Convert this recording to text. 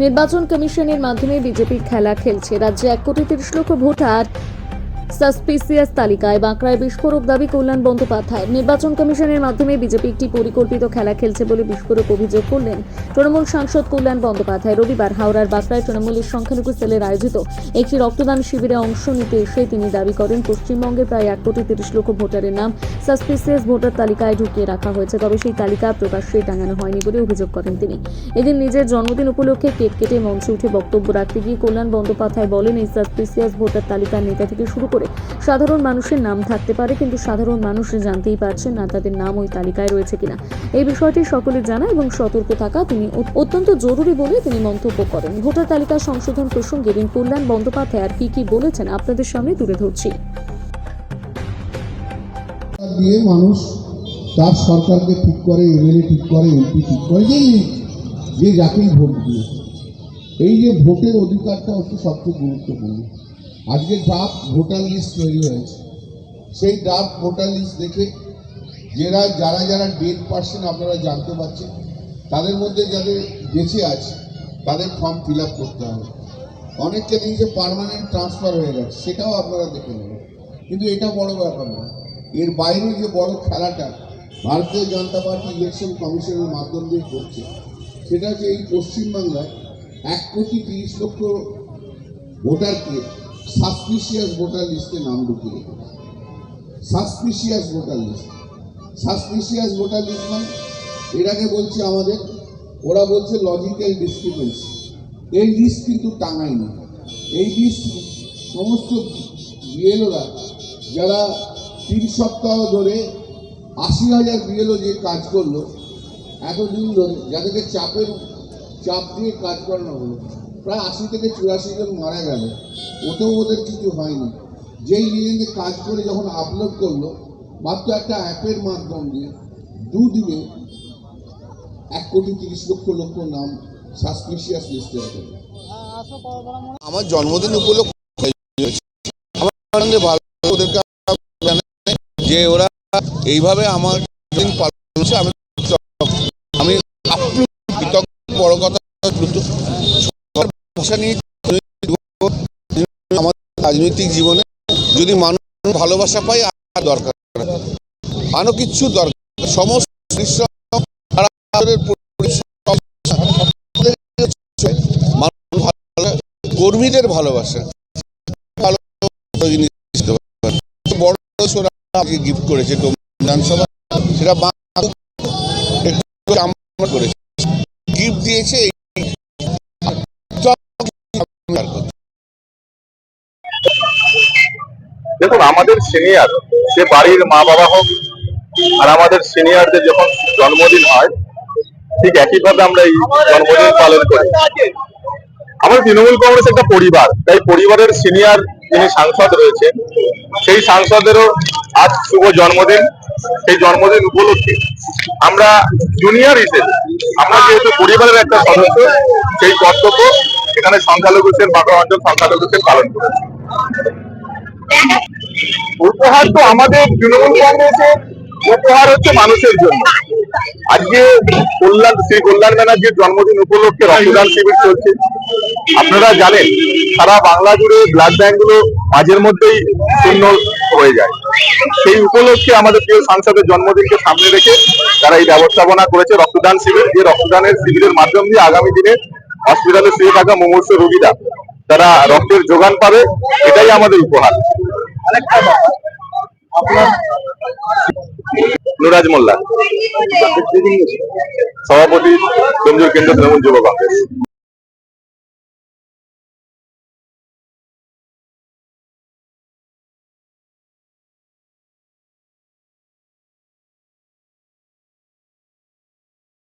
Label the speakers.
Speaker 1: নির্বাচন কমিশনের মাধ্যমে বিজেপি খেলা খেলছে। রাজ্যে এক কোটি তিরিশ লক্ষ ভোটার সাসপিসিয়াস তালিকায় বাঁকড়ায় বিস্ফোরক দাবি কল্যাণ বন্দ্যোপাধ্যায়। নির্বাচন কমিশনের মাধ্যমে বিজেপি একটি পরিকল্পিত খেলা খেলছে বলে বিস্ফোরক অভিযোগ করলেন তৃণমূল সাংসদ কল্যাণ বন্দ্যোপাধ্যায়। রবিবার হাওড়ার বাঁকড়ায় তৃণমূলের সংখ্যালঘু সেলের আয়োজিত একটি রক্তদান শিবিরে অংশ নিতে এসে তিনি দাবি করেন, পশ্চিমবঙ্গে প্রায় এক কোটি তিরিশ লক্ষ ভোটারের নাম সাসপিসিয়াস ভোটার তালিকায় ঢুকিয়ে রাখা হয়েছে, তবে সেই তালিকা প্রকাশ্যে টাঙানো হয়নি বলে অভিযোগ করেন তিনি। এদিন নিজের জন্মদিন উপলক্ষে কেক কেটে মঞ্চে উঠে বক্তব্য রাখতে গিয়ে কল্যাণ বন্দ্যোপাধ্যায় বলেন, এই সাসপিসিয়াস ভোটার তালিকার নেতা থেকে শুরু করে সাধারণ মানুষের নাম থাকতে পারে, কিন্তু সাধারণ মানুষ জানতেই পারছেন না তাদের নাম ওই তালিকায় রয়েছে কিনা। এই বিষয়টি সকলে জানা এবং সতর্ক থাকা তিনি অত্যন্ত জরুরি বলে তিনি মন্তব্য করেন। ভোটার তালিকা সংশোধন প্রসঙ্গে দিন কল্যাণ বন্দ্যোপাধ্যায় আর কি কি বলেছেন আপনাদের সামনে তুলে ধরছি।
Speaker 2: মানুষ তার সরকারকে ঠিক করে, এমএলএ ঠিক করে, এমপি ঠিক করে যে যে যাকেই ভোট দিয়ে। এই যে ভোটের অধিকারটা হচ্ছে সবচেয়ে গুরুত্বপূর্ণ। আজকে ড্রাফট ভোটার লিস্ট তৈরি হয়েছে। সেই ড্রাফট ভোটার লিস্ট দেখে যারা যারা যারা ডেড পার্সেন্ট আপনারা জানতে পারছেন, তাদের মধ্যে যাদের বেঁচে আছে, তাদের ফর্ম ফিল করতে হবে। অনেককে দিয়েছে পার্মানেন্ট ট্রান্সফার হয়ে গেছে, সেটাও আপনারা দেখে নেবেন। কিন্তু এটা বড় ব্যাপার না। এর বাইরে যে বড় খেলাটা ভারতীয় জনতা পার্টি ইলেকশন কমিশনের মাধ্যম দিয়ে করছে, সেটা হচ্ছে এই পশ্চিমবাংলায় এক কোটি তিরিশ লক্ষ ভোটারকে সাসপিসিয়াস ভোটার লিস্টে নাম ঢুকিয়ে suspicious voter list suspicious voter list মানে এর আগে বলছে আমাদের, ওরা বলছে লজিক্যাল ডিসক্রিপেন্সি এই লিস্ট কিন্তু টাঙায়নি। এই লিস্ট সমস্ত বিএলওরা যারা তিন সপ্তাহ ধরে আশি হাজার বিএলও যে কাজ করল, এতদিন ধরে, যাদেরকে চাপের, চাপ দিয়ে কাজ করানো হলো প্রায় আশি থেকে চুরাশি জন মারা গেল। ওতেও ওদের কিছু হয়নি। যেই লিজেন্ডে কাজ করে যখন আপলোড করল, মাত্র একটা অ্যাপের মাধ্যম দিয়ে দুদিনে এক কোটি তিরিশ লক্ষ লক্ষ নাম সাসপিসিয়াস লিস্টে
Speaker 3: আমার জন্মদিন উপলক্ষে ওদেরকে যে ওরা এইভাবে আমার দিন পালন আমি আমি বড় কথা ভাষা নিয়ে আমার রাজনৈতিক জীবনে যদি মানুষ ভালোবাসা পায়, আর দরকার। আরও কিচ্ছু দরকার সমস্ত কর্মীদের ভালোবাসা। বড় গিফট করেছে সেটা করেছে
Speaker 4: দেখুন, আমাদের সিনিয়র সে বাড়ির মা বাবা হোক আর আমাদের সিনিয়রদের যখন জন্মদিন হয়, ঠিক একইভাবে আমরা এই জন্মদিন পালন করি। আমাদের তৃণমূল কংগ্রেস একটা পরিবার, তাই পরিবারের সিনিয়র যিনি সাংসদ রয়েছে, সেই সাংসদেরও আজ শুভ জন্মদিন। সেই জন্মদিন উপলক্ষে আমরা জুনিয়র হিসেবে, আমরা যেহেতু পরিবারের একটা সদস্য, সেই কর্তব্য এখানে সংখ্যালঘু বাঁকুড়া অঞ্চল সংখ্যালঘু সেল পালন করেছে। উপহার তো আমাদের তৃণমূল কংগ্রেসের, উপহার হচ্ছে মানুষের জন্য। আজকে কল্যাণ, শ্রী কল্যাণ ব্যানার্জির জন্মদিন উপলক্ষে রক্তদান শিবির চলছে। আপনারা জানেন, সারা বাংলা জুড়ে ব্লাড ব্যাংকগুলো মাঝের মধ্যেই শূন্য হয়ে যায়। সেই উপলক্ষে আমাদের প্রিয় সাংসদের জন্মদিনকে সামনে রেখে তারা এই ব্যবস্থাপনা করেছে রক্তদান শিবির। যে রক্তদানের শিবিরের মাধ্যম দিয়ে আগামী দিনে হসপিটালে শুয়ে থাকা মুমূর্ষ রোগীরা, তারা রক্তের যোগান পাবে, এটাই আমাদের উপহার। নুরাজ মোল্লা। সভাপতি কেন্দ্র তৃণমূল যুব কংগ্রেস।